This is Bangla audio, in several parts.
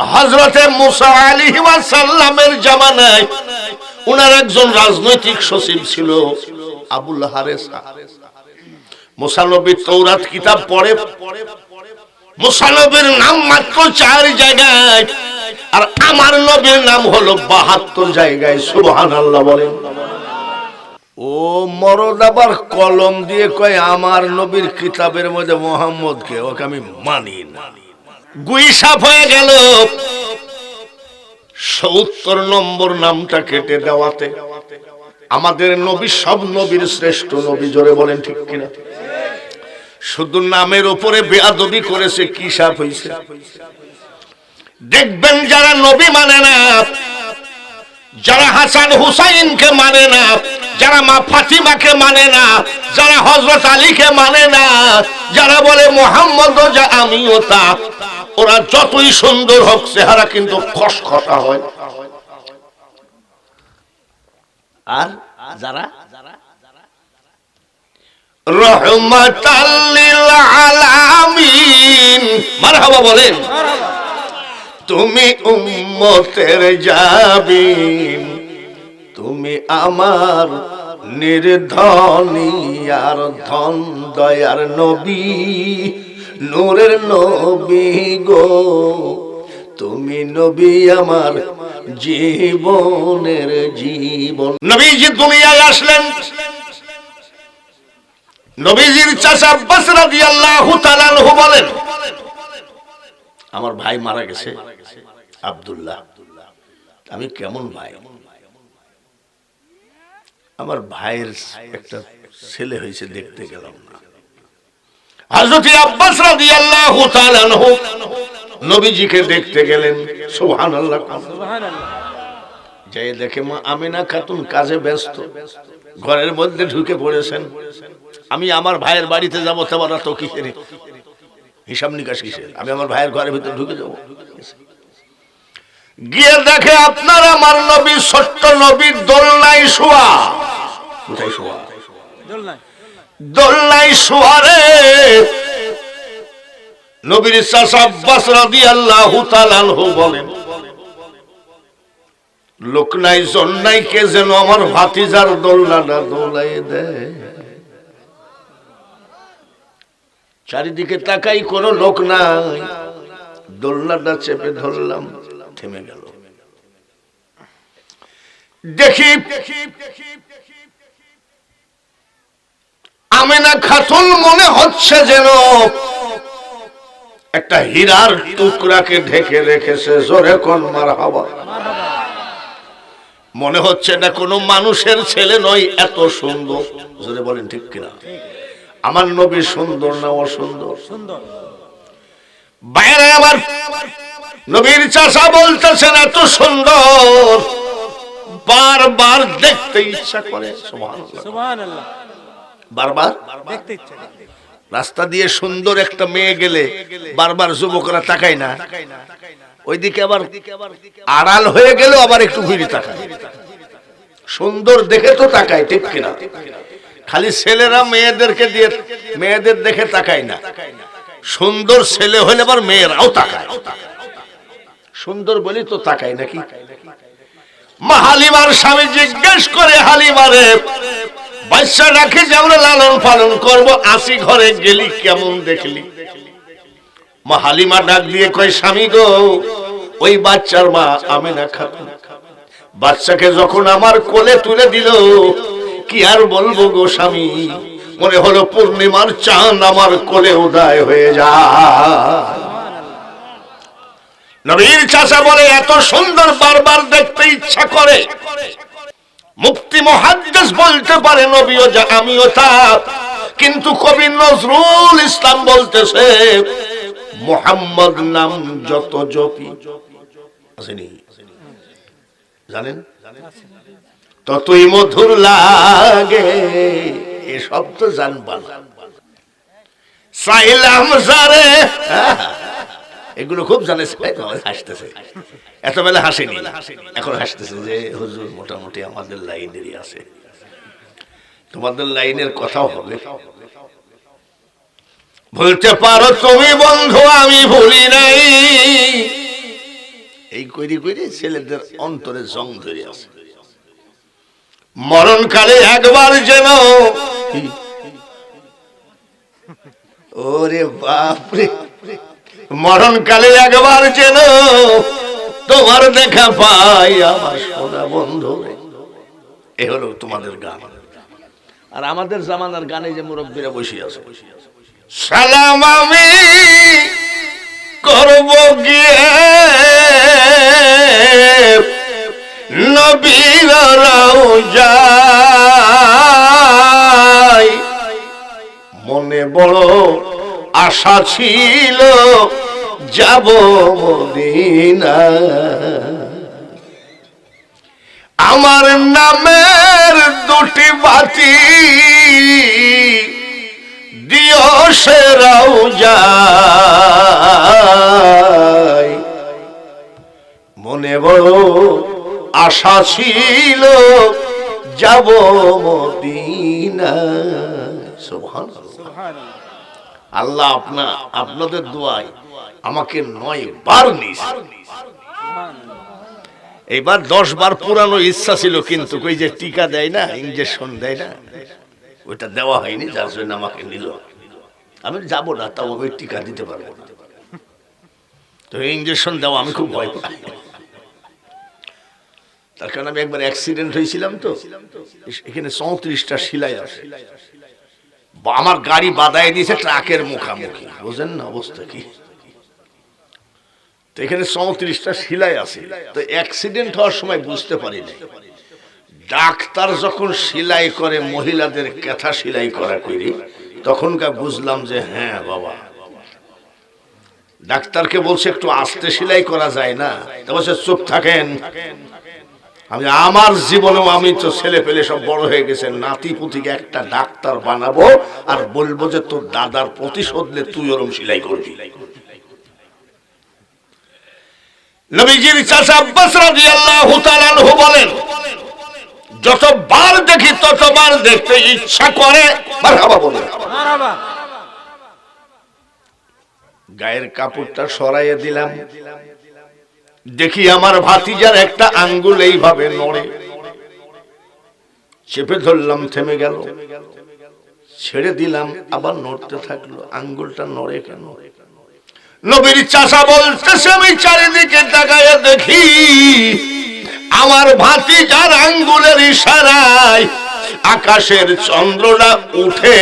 হজরতে মুসা আলী সাল্লামের জামানায় উনার একজন রাজনৈতিক সচিব ছিল আবুল হারেসা। মুসানবীর তৌরাত কিতাব পড়ে মুসানবীর নাম মাত্র চার জায়গায়, আর আমার নবীর নাম হলো বাহাত্তর জায়গায় সুবহান আল্লাহ বলেন। ও মরদ আবার কলম দিয়ে কয়, আমার নবীর কিতাবের মধ্যে মোহাম্মদকে, ওকে আমি মানি না। গুই সাফ হয়ে গেল। সত্তর নম্বর নামটা কেটে দেওয়াতে আমাদের নবী সব নবীর শ্রেষ্ঠ নবী, জোরে বলেন ঠিক কিনা? শুধু নামের উপরে বেয়াদবি করেছে, কি সাপ হয়েছে দেখবেন যারা নবী মানে না, যারা হাসান হুসাইনকে মানে না, যারা মা ফাতিমাকে মানে না, যারা হজরত আলীকে মানে না, যারা বলে মোহাম্মদ আমিও তা ওরা যতই সুন্দর হোক, চেহারা কিন্তু খসখসা হয়। আর যারা? রহমাতাল্লিল আলামিন। মারহাবা বলেন, তুমি উম্মতের যাবিন তুমি আমার নির্ধনী আর ধন দয়ার নবী। নূরের নবী গো। তুমি নবী আমার জীবনের জীবন। নবীজি দুনিয়ায় আসলেন। নবীজির চাচা আব্বাস রাদিয়াল্লাহু তাআলা বলেন, আমার ভাই মারা গেছে, আব্দুল্লাহ। আমি কেমন ভাই? আমার ভাইয়ের একটা ছেলে হয়েছে, দেখতে গেলাম না। হযরত আব্বাস তাআলা আনহু নবীজিকে দেখতে গেলেন সুবহানাল্লাহ যাই দেখে মা আমিনা খাতুন কাজে ব্যস্ত ঘরের মধ্যে ঢুকে পড়েছেন। আমি আমার ভাইয়ের বাড়িতে যাব তোমার তো কিসের? হিসাব নিকাশ কিসের? আমি আমার ভাইয়ের ঘরের ভিতরে ঢুকে যাব। গিয়ে দেখে আপনার আমার নবী ছোট্ট নবী দোলনাই শোয়া। কোথায় শোয়া? দোলনাই শোয়া রে নবীর আব্বাস তাআলা আনহু বলেন, লোক নাই, জন নাই, কে যেন আমার ভাতিজার দোলনাটা দোলাই দেয়। চারিদিকে তাকাই কোনো লোক নাই। দোলনাটা চেপে ধরলাম, থেমে গেল। দেখি দেখি দেখি আমেনা খাতুন মনে হচ্ছে যেন একটা হীরার টুকরাকে ঢেকে রেখেছে। জোরে কোন মার হাওয়া মনে হচ্ছে এটা কোনো মানুষের ছেলে নয়, এত সুন্দর। জোরে বলেন ঠিক কিনা? আমার নবী সুন্দর না অসুন্দর? সুন্দর বাইরে আমার নবীর চাষা বলতেছেন, এত সুন্দর। বারবার দেখতে ইচ্ছা করে। সুবহানাল্লাহ। সুবহান আল্লাহ বারবার? দেখতে ইচ্ছে রাস্তা দিয়ে সুন্দর একটা মেয়ে গেলে বারবার যুবকরা তাকায় না। ওইদিকে আবার আড়াল হয়ে গেলেও আবার একটু ঘুরে তাকায়। সুন্দর দেখে তো তাকায় ঠিক কিনা? খালি ছেলেরা মেয়েদেরকে দিয়ে মেয়েদের দেখে তাকায় না। সুন্দর ছেলে হলে আবার মেয়েরাও তাকায়। সুন্দর বলি তো তাকায় নাকি? মা হালিমার স্বামী জিজ্ঞেস করে হালিমারে বাচ্চা রাখে যে আমরা লালন পালন করব। আসি ঘরে গেলি, কেমন দেখলি? মা হালিমা ডাক দিয়ে কয়, স্বামী গো, ওই বাচ্চার মা আমেনা খাতুন বাচ্চাকে যখন আমার কোলে তুলে দিল, কি আর বলব গো স্বামী? মনে হলো পূর্ণিমার চাঁদ আমার কোলে উদয় হয়ে যায়। নবীর চাচা বলে, এত সুন্দর বারবার দেখতে ইচ্ছা করে। মুক্তি মহাদ্দেশ বলতে পারে নবীও যা আমিও তা। কিন্তু কবি নজরুল ইসলাম বলতেছে, মোহাম্মদ নাম যত জপি। আসেনি। জানেন? ততই মধুর লাগে এ শব্দ জানবা না। চাইলাম যারে এগুলো খুব জানে হাসতেছে। এত বেলা হাসেনি। এখন হাসতেছে যে, হুজুর, মোটামুটি আমাদের লাইনেরই আছে। তোমাদের লাইনের কথাও হবে। বলতে পারো তুমি বন্ধু, আমি ভুলি নাই। এই করি করি ছেলেদের অন্তরে জং ধরে আছে। মরণকালে একবার যেন ওরে বাপরে। মরণকালে একবার যেন তোমার দেখা পাই আমার সোনা বন্ধু। এ হলো তোমাদের গান। আর আমাদের জামানার গানে যে মুরব্বীরা বসে আছে, সালাম আমি করব গিয়ে। নবীর যাই মনে বড় আশা ছিল যাব মদিনা। আমার নামের দুটি বাতি দিও সেরাও যায় মনে বড় আশা ছিল যাব মদিনা। আল্লাহ আপনা আপনাদের দোয়ায় আমাকে নয় বার নিস এইবার দশ বার পুরানো ইচ্ছা ছিল, কিন্তু ওই যে টিকা দেয় না ইঞ্জেকশন দেয় না। ওইটা দেওয়া হয়নি, যার জন্য আমাকে নিল। আমি যাব না, তাও আমি টিকা দিতে পারব না। তো ইঞ্জেকশন দেওয়া আমি খুব ভয় পাই। তার কারণ আমি একবার অ্যাক্সিডেন্ট হয়েছিলাম তো। এখানে চৌত্রিশটা শিলাই আছে। আমার গাড়ি বাদায় দিয়েছে ট্রাকের মুখামুখি। বুঝেন না অবস্থা কি? তো এখানে চৌত্রিশটা শিলাই আছে। তো অ্যাক্সিডেন্ট হওয়ার সময় বুঝতে পারি না ডাক্তার যখন সেলাই করে, মহিলাদের ক্যাথা সেলাই করা করি, তখনকার বুঝলাম যে হ্যাঁ বাবা। ডাক্তারকে বলছে একটু আস্তে সেলাই করা যায় না। তো বলছে, চুপ থাকেন। আমি আমার জীবনেও আমি তো ছেলে পেলে সব বড় হয়ে গেছে নাতি পুতিকে একটা ডাক্তার বানাবো আর বলব যে তোর দাদার প্রতিশোধ নে তুই ওরম সেলাই করবি। নবীজির চাচা আব্বাস রাদিয়াল্লাহু তাআলা বলেন যতবার দেখি ততবার দেখতে ইচ্ছা করে মারহাবা বলে। গায়ের কাপড়টা সরাইয়ে দিলাম দেখি আমার ভাতিজার একটা আঙ্গুল এইভাবে নড়ে। চেপে ধরলাম, থেমে গেল। ছেড়ে দিলাম, আবার নড়তে থাকল। আঙ্গুলটা নড়ে কেন? নবীর চাষা বলতেছে, আমি চারিদিকে তাকায় দেখি আমার ভাতিজার আঙ্গুলের ইশারায় আকাশের চন্দ্রটা উঠে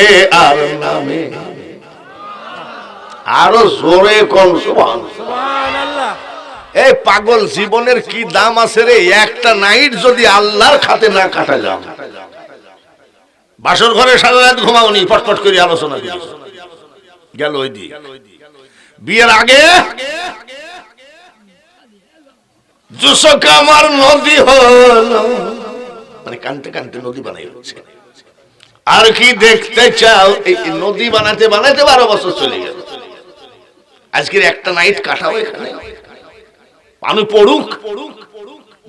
আর নামে। আরও জোরে কোন এই পাগল, জীবনের কি দাম আছে রে? একটা নাইট যদি আল্লাহর খাতে না কাটা যাও বাসর ঘরে সারা রাত ঘুমাওনি পটপট করে আলোচনা করি গেল ওই দিক। বিয়ের আগে আমার নদী হল। মানে কানতে কানতে নদী বানাই হচ্ছে। আর কি দেখতে চাও? এই নদী বানাতে বানাতে বারো বছর চলে গেল। আজকের একটা নাইট কাটাও এখানে। পানি পড়ুক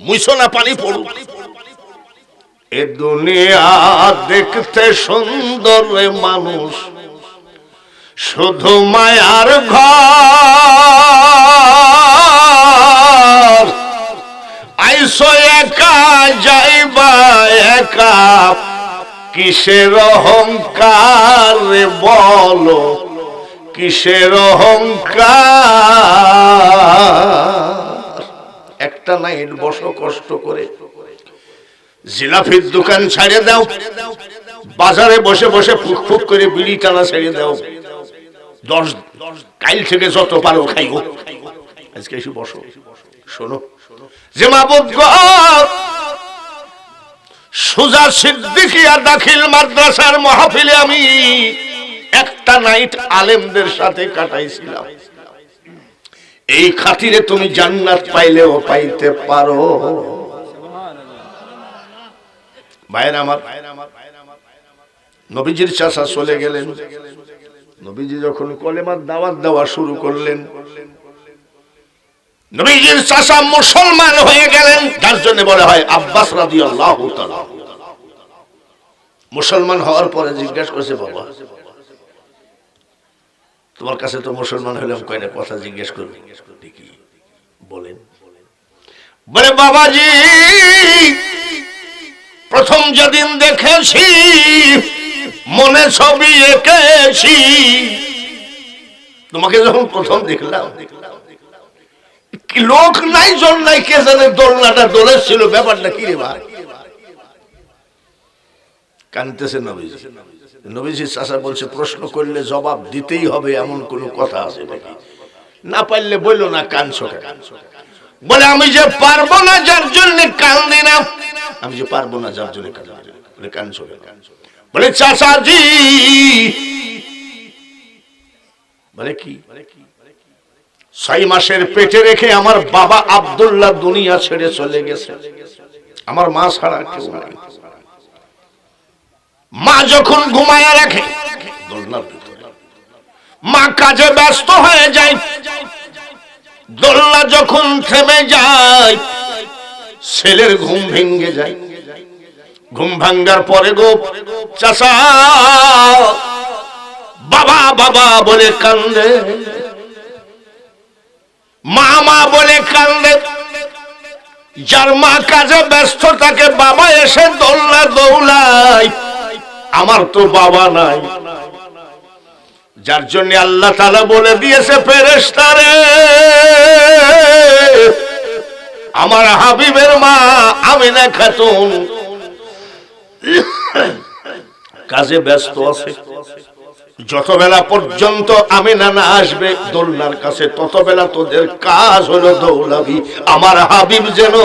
মুইছো না পানি পড়ুক। এ দুনিয়া দেখতে সুন্দর মানুষ, শুধু মায়ার ঘর। আইসো একা, যাইবা একা, কিসের অহংকার বলো, কিসের অহংকার? একটা নাইট বসো কষ্ট করে। জিলাফির দোকান ছাড়িয়ে দাও। বাজারে বসে বসে ফুক ফুক করে বিড়ি টানা ছেড়ে দাও। দশ কাইল থেকে যত পারো খাইগো আজকে এসে বসো। শোনো। যে মাবুদ সুজা সিদ্দিকিয়া দাখিল মাদ্রাসার মাহফিলে আমি একটা নাইট আলেমদের সাথে কাটাইছিলাম। এই খাতিরে তুমি জান্নাত পাইলেও পাইতে পারো। ভাইয়ের আমার, নবীজির চাষা চলে গেলেন। নবীজি যখন কলেমার দাওয়াত দেওয়া শুরু করলেন, নবীজির চাষা মুসলমান হয়ে গেলেন। যার জন্য বলে হয় আব্বাস রাদি আল্লাহ মুসলমান হওয়ার পরে জিজ্ঞাসা করছে, বাবা তোমার কাছে তো মুসলমান হলাম কয়টা কথা জিজ্ঞেস করবি? দেখি। বলেন। বলে, বাবাজি, প্রথম যেদিন দেখেছি, মনে ছবি এঁকেছি। তোমাকে যখন প্রথম দেখলাম লোক নাই, জন নাই, কে জানে দোলনাটা দোলেছিল, ব্যাপারটা কি রে ভাই? কানতেছে নবীজি। নবীজি চাষা বলছে, প্রশ্ন করলে জবাব দিতেই হবে, এমন কোন কথা আছে নাকি? না পারলে বলল না কেন? বলে, আমি যে পারব না, যার জন্য কান্দি না। আমি যে পারব না, যার জন্য কান্দি বলে কানছো কেন? বলে, চাচাজি। বলে কি? ছয় মাসের পেটে রেখে আমার বাবা আব্দুল্লাহ দুনিয়া ছেড়ে চলে গেছে। আমার মা ছাড়া কেউ নাই। মা যখন ঘুমায়া রাখে, দোলনার ভিতরে। মা কাজে ব্যস্ত হয়ে যায়। দোলনা যখন থেমে যায়, ছেলের ঘুম ভেঙে যায়। ঘুম ভাঙ্গার পরে গো চাষা বাবা বাবা বলে কান্দে। মা মা বলে কান্দে। যার মা কাজে ব্যস্ত তাকে বাবা এসে দোলনা দৌলায়। আমার তো বাবা নাই। যার জন্য আল্লাহ তালা বলে দিয়েছে ফেরেস্তারে আমার হাবিবের মা আমি না খাতুন। কাজে ব্যস্ত আছে। যত বেলা পর্যন্ত আমিনা না আসবে, দোলনার কাছে তত বেলা তোদের কাজ হলো দৌলাবি। আমার হাবিব যেন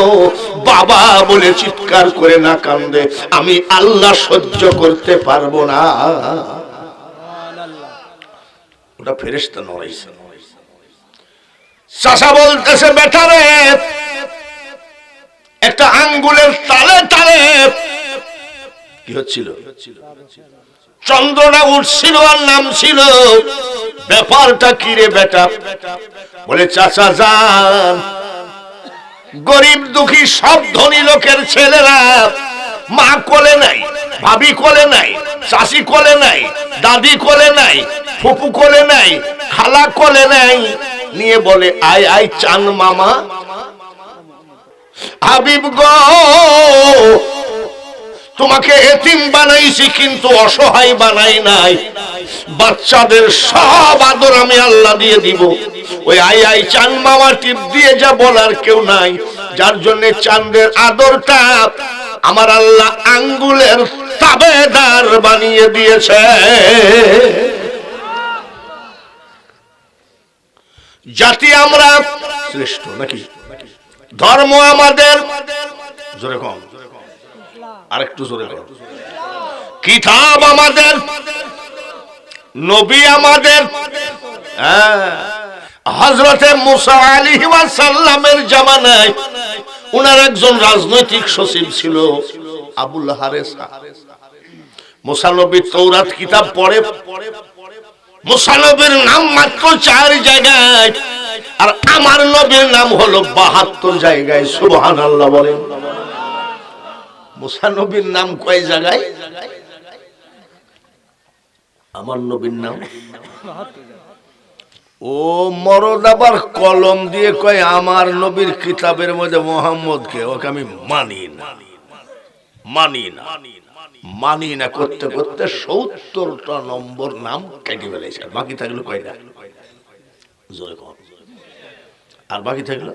বাবা বলে চিৎকার করে না কান্দে, আমি আল্লাহ সহ্য করতে পারব না। ওটা ফেরেস্তা নড়াইছে। চাষা বলতেছে বেটারে একটা আঙ্গুলের তালে তালে। কি হচ্ছিল? চন্দ্রনা উঠছিল আর নাম ছিল। ব্যাপারটা কি রে বেটা? বলে, চাচা যান। গরিব দুঃখী সব ধনী লোকের ছেলেরা মা কোলে নাই, ভাবি কোলে নাই, চাষি কোলে নাই, দাদি কোলে নাই, ফুপু কোলে নাই, খালা কোলে নাই। নিয়ে বলে, আয় আয়, চান মামা। হাবিব গো তোমাকে এতিম বানাইছি, কিন্তু অসহায় বানাই নাই। বাচ্চাদের সব আদর আমি আল্লাহ দিয়ে দিব। ওই আই আই চান মামা টিপ দিয়ে যা বলার কেউ নাই। যার জন্য চাঁদের আদরটা আমার আল্লাহ আঙ্গুলের তাবেদার বানিয়ে দিয়েছে। জাতি আমরা শ্রেষ্ঠ নাকি? ধর্ম আমাদের। জোরে কম। আরেকটু জোরে কিতাব আমাদের, নবী আমাদের হ্যাঁ। হজরতে মুসা আলী সাল্লামের জামানায় উনার একজন রাজনৈতিক সচিব ছিল আবুল হারেসা। তৌরাত কিতাব পড়ে মুসানবীর নাম মাত্র চার জায়গায়, আর আমার নবীর নাম হলো বাহাত্তর জায়গায় সুবহান আল্লাহ বলেন। মুসা নবীর নাম কয় জায়গায়? আমার নবীর নাম? ও মরদ আবার কলম দিয়ে কয়, আমার নবীর কিতাবের মধ্যে মোহাম্মদ কে ওকে আমি মানি না। মানি না। মানি না করতে করতে সত্তরটা নম্বর নাম কেটে ফেলেছে। বাকি থাকল কয়টা? জোরে কম আর বাকি থাকল?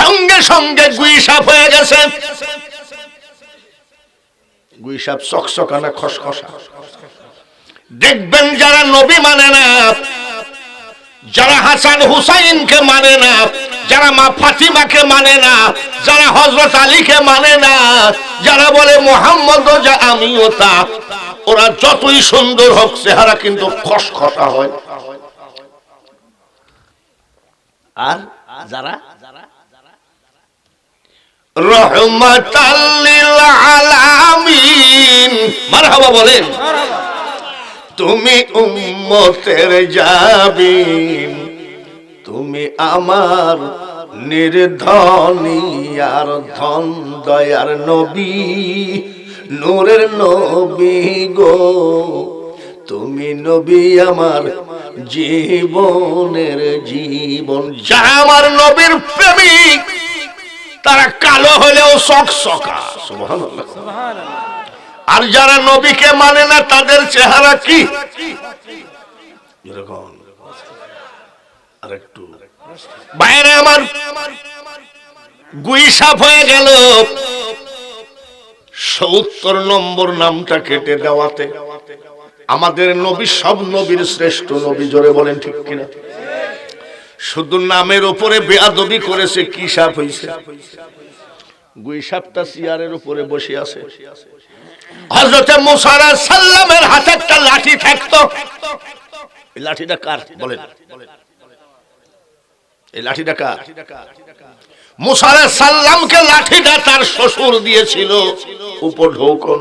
সঙ্গে সঙ্গে গুই সাপ হয়ে গেছে। গুই সাপ চকচকানা খসখসা। দেখবেন যারা নবী মানে না যারা হাসান হুসাইনকে মানে না যারা মা ফাতিমাকে মানে না যারা হজরত আলীকে মানে না যারা বলে মোহাম্মদ যা আমিও তা ওরা যতই সুন্দর হোক চেহারা কিন্তু খসখসা হয়। আর যারা? রহমাতাল্লিল আলামিন। মারহাবা বলেন, তুমি উম্মতের যাবিন তুমি আমার নির্ধনী আর ধন দয়ার নবী। নূরের নবী গো। তুমি নবী আমার জীবনের জীবন। যা আমার নবীর প্রেমিক তারা কালো হলেও সুবহানাল্লাহ আর যারা নবীকে মানে না, তাদের চেহারা কি? বাইরে আমার গুই সাপ হয়ে গেল। সত্তর নম্বর নামটা কেটে দেওয়াতে। আমাদের নবী সব নবীর শ্রেষ্ঠ নবী, জোরে বলেন ঠিক কিনা? শুধু নামের উপরে বেয়াদবি করেছে, কি সাপ হয়েছে গুই সাপটা চেয়ারের উপরে বসে আছে। হজরতে মুসারা সাল্লামের হাতে একটা লাঠি থাকতো এই লাঠিটা কার? বলেন। এই লাঠিটা কার? মুসারা সাল্লামকে লাঠিটা তার শ্বশুর দিয়েছিল, উপর ঢৌকন।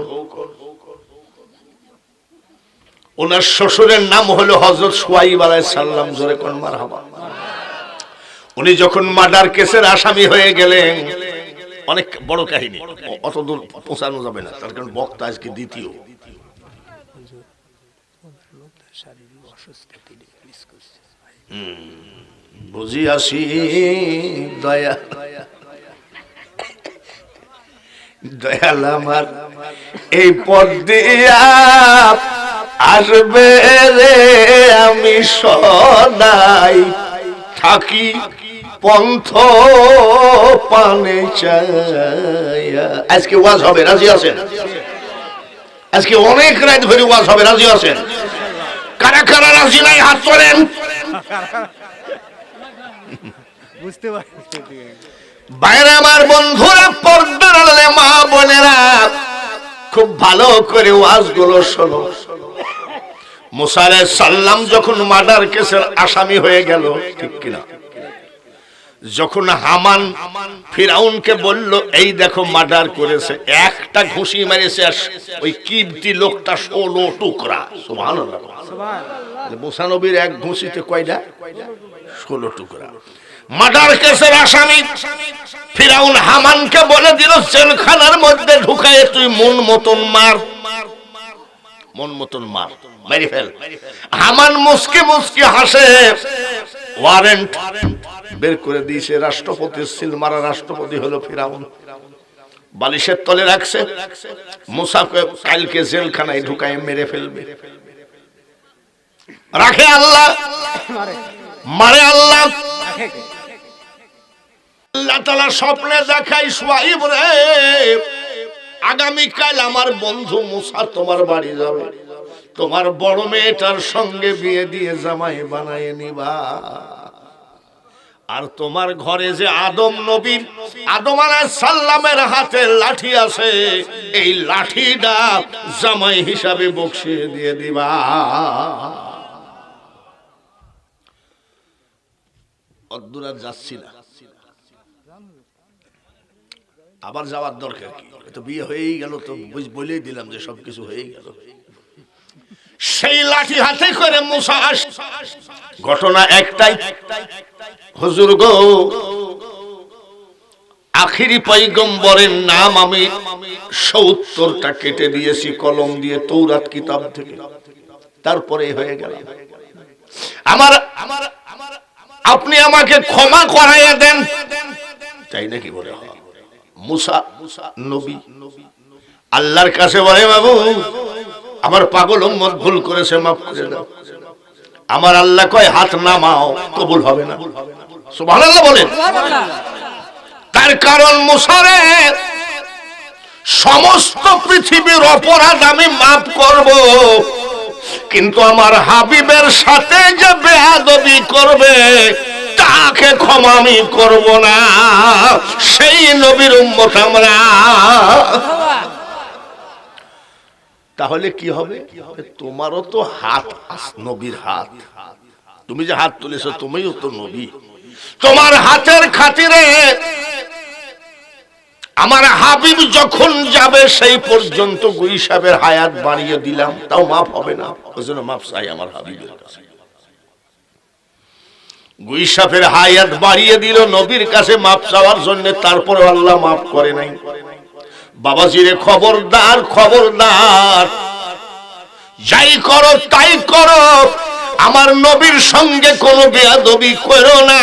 ওনার শ্বশুরের নাম হলো হজরত সোয়াইব আলাই সাল্লাম জোরে কোন মার উনি যখন মার্ডার কেসের আসামি হয়ে গেলেন, অনেক বড় কাহিনী। অত দূর পৌঁছানো যাবে না, তার কারণ বক্তা আজকে দ্বিতীয়। বুঝিয়াছি, দয়া। দয়াল আমার, এই পদ দিয়া আসবে রে আমি সদাই থাকি। পন্থ পানে আজকে ওয়াজ হবে রাজি আছেন? আজকে অনেক রাত ধরে ওয়াজ হবে রাজি আছেন? কারা কারা রাজি নাই হাত তোলেন। বুঝতে পারছি বাইরে আমার বন্ধুরা পর্দার আড়ালে মা বোনেরা খুব ভালো করে ওয়াজগুলো শোনো। মুসারে সাল্লাম যখন মার্ডার কেসের আসামি হয়ে গেল ঠিক কিনা? যখন হামান ফিরাউনকে বলল, এই দেখো মার্ডার করেছে। একটা ঘুষি মেরেছে ওই কিবতি লোকটা ষোলো টুকরা। সুবহানাল্লাহ। মুসানবীর এক ঘুষিতে কয়টা? ষোলো টুকরা। মার্ডার কেসের আসামি ফিরাউন হামানকে বলে দিল, জেলখানার মধ্যে ঢুকায় তুই মন মতন মার। মন মতন মার। মেরে ফেল। হামান মুসকে মুসকে হাসে। ওয়ারেন্ট বের করে দিয়েছে রাষ্ট্রপতি, সিলমারা রাষ্ট্রপতি হলো ফিরাউন। বালিশের তলে রাখছে। মুসাকে কালকে জেলখানায় ঢুকায় মেরে ফেলবে। রাখে আল্লাহ। মারে আল্লাহ। আল্লাহ তালা স্বপ্নে দেখাই সোয়াইব রে। আগামীকাল আমার বন্ধু মুসা তোমার বাড়ি যাবে। তোমার বড় মেয়েটার সঙ্গে বিয়ে দিয়ে জামাই বানায় নিবা। আর তোমার ঘরে যে আদম নবীর, আদম সাল্লামের হাতে লাঠি আছে, এই লাঠিটা জামাই হিসাবে বকশিয়ে দিয়ে দিবা। অদ্দুরা যাচ্ছি না। আবার যাওয়ার দরকার কি? তো বিয়ে হয়েই গেল তো বলেই দিলাম যে সবকিছু হয়েই গেল। সেই লাঠি হাতে করে মুসা ঘটনা একটাই, হুজুর গো, আখিরি পৈগম্বরের নাম আমি সত্তরটা কেটে দিয়েছি, কলম দিয়ে তৌরাত কিতাব থেকে। তারপরে হয়ে গেল। আমার আমার, আপনি আমাকে ক্ষমা করাইয়া দেন। তাই নাকি বলে হয়? আল্লাহর কাছে বলে, বাবু, আমার পাগল উম্মত ভুল করেছে, মাফ করে দাও। আমার আল্লাহ কয়, হাত নামাও কবুল হবে না। সুবহানাল্লাহ বলেন। তার কারণ মুসারে সমস্ত পৃথিবীর অপরাধ আমি মাফ করব। কিন্তু আমার হাবিবের সাথে যে বেয়াদবি করবে তাকে ক্ষমা আমি করব না। সেই নবীর উম্মত আমরা। তাহলে কি হবে? তোমারও তো হাত নবীর হাত। তুমি যে হাত তুলেছো, তুমিও তো নবী। তোমার হাতের খাতিরে আমার হাবিব যখন যাবে, সেই পর্যন্ত গুই সাহেবের হায়াত বাড়িয়ে দিলাম। তাও মাফ হবে না। ওই জন্য মাফ চাই আমার হাবিবের কাছে। গুই সাহেবের হায়াত বাড়িয়ে দিল, নবীর কাছে মাপ চাওয়ার জন্য তারপরে আল্লাহ মাফ করে নাই। বাবাজিরে খবরদার খবরদার। যাই করো, তাই করো। আমার নবীর সঙ্গে কোনো বেয়াদবি করো না।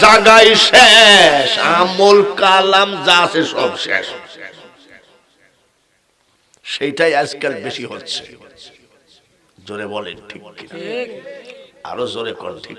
জাগাই শেষ। আমল, কালাম, যা আছে সব শেষ। সেইটাই আজকাল বেশি হচ্ছে। জোরে বলেন ঠিক? আরও জোরে কর ঠিক।